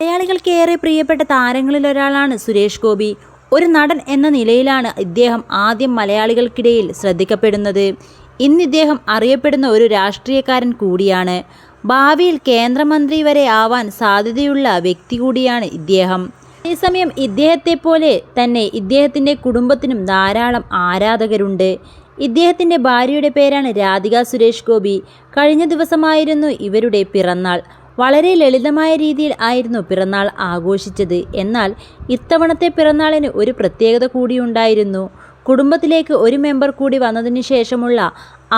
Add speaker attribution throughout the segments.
Speaker 1: മലയാളികൾക്ക് ഏറെ പ്രിയപ്പെട്ട താരങ്ങളിൽ ഒരാളാണ് സുരേഷ് ഗോപി. ഒരു നടൻ എന്ന നിലയിലാണ് ഇദ്ദേഹം ആദ്യം മലയാളികൾക്കിടയിൽ ശ്രദ്ധിക്കപ്പെടുന്നത്. ഇന്ന് ഇദ്ദേഹം അറിയപ്പെടുന്ന ഒരു രാഷ്ട്രീയക്കാരൻ കൂടിയാണ്. ഭാവിയിൽ കേന്ദ്രമന്ത്രി വരെ ആവാൻ സാധ്യതയുള്ള വ്യക്തി കൂടിയാണ് ഇദ്ദേഹം. അതേസമയം ഇദ്ദേഹത്തെ പോലെ തന്നെ ഇദ്ദേഹത്തിന്റെ കുടുംബത്തിനും ധാരാളം ആരാധകരുണ്ട്. ഇദ്ദേഹത്തിന്റെ ഭാര്യയുടെ പേരാണ് രാധിക സുരേഷ് ഗോപി. കഴിഞ്ഞ ദിവസമായിരുന്നു ഇവരുടെ പിറന്നാൾ. വളരെ ലളിതമായ രീതിയിൽ ആയിരുന്നു പിറന്നാൾ ആഘോഷിച്ചത്. എന്നാൽ ഇത്തവണത്തെ പിറന്നാളിന് ഒരു പ്രത്യേകത കൂടിയുണ്ടായിരുന്നു കുടുംബത്തിലേക്ക് ഒരു മെമ്പർ കൂടി വന്നതിന് ശേഷമുള്ള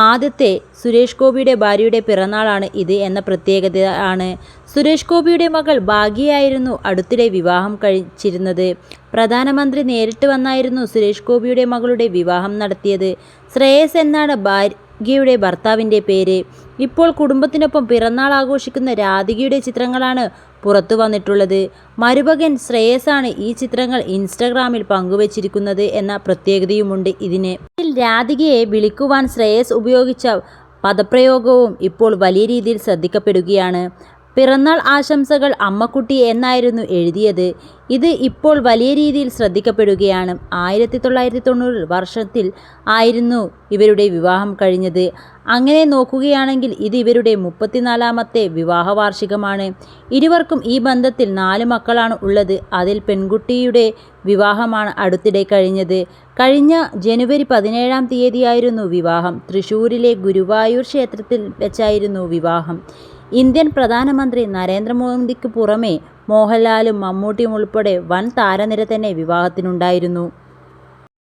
Speaker 1: ആദ്യത്തെ സുരേഷ് ഗോപിയുടെ ഭാര്യയുടെ പിറന്നാളാണ് ഇത് എന്ന പ്രത്യേകത ആണ്. സുരേഷ് ഗോപിയുടെ മകൾ ഭാഗ്യയായിരുന്നു അടുത്തിടെ വിവാഹം കഴിച്ചിരുന്നത്. പ്രധാനമന്ത്രി നേരിട്ട് വന്നായിരുന്നു സുരേഷ് ഗോപിയുടെ മകളുടെ വിവാഹം നടത്തിയത്. ശ്രേയസ് എന്നാണ് ഭാഗ്യയുടെ ഭർത്താവിന്റെ പേര്. ഇപ്പോൾ കുടുംബത്തിനൊപ്പം പിറന്നാൾ ആഘോഷിക്കുന്ന രാധികയുടെ ചിത്രങ്ങളാണ് പുറത്തു വന്നിട്ടുള്ളത്. മരുമകൻ ശ്രേയസാണ് ഈ ചിത്രങ്ങൾ ഇൻസ്റ്റഗ്രാമിൽ പങ്കുവച്ചിരിക്കുന്നത് എന്ന പ്രത്യേകതയുമുണ്ട് ഇതിന്. രാധികയെ വിളിക്കുവാൻ ശ്രേയസ് ഉപയോഗിച്ച പദപ്രയോഗവും ഇപ്പോൾ വലിയ രീതിയിൽ ശ്രദ്ധിക്കപ്പെടുകയാണ്. പിറന്നാൾ ആശംസകൾ അമ്മക്കുട്ടി എന്നായിരുന്നു എഴുതിയത്. ഇത് ഇപ്പോൾ വലിയ രീതിയിൽ ശ്രദ്ധിക്കപ്പെടുകയാണ്. ആയിരത്തി തൊള്ളായിരത്തി തൊണ്ണൂറ് വർഷത്തിൽ ആയിരുന്നു ഇവരുടെ വിവാഹം കഴിഞ്ഞത്. അങ്ങനെ നോക്കുകയാണെങ്കിൽ ഇത് ഇവരുടെ മുപ്പത്തിനാലാമത്തെ വിവാഹ വാർഷികമാണ് ഇരുവർക്കും ഈ ബന്ധത്തിൽ നാല് മക്കളാണ് ഉള്ളത്. അതിൽ പെൺകുട്ടിയുടെ വിവാഹമാണ് അടുത്തിടെ കഴിഞ്ഞത്. കഴിഞ്ഞ ജനുവരി പതിനേഴാം തീയതിയായിരുന്നു വിവാഹം. തൃശ്ശൂരിലെ ഗുരുവായൂർ ക്ഷേത്രത്തിൽ വെച്ചായിരുന്നു വിവാഹം. ഇന്ത്യൻ പ്രധാനമന്ത്രി നരേന്ദ്രമോദിക്ക് പുറമെ മോഹൻലാലും മമ്മൂട്ടിയും ഉൾപ്പെടെ വൻ താരനിര തന്നെ വിവാഹത്തിനുണ്ടായിരുന്നു.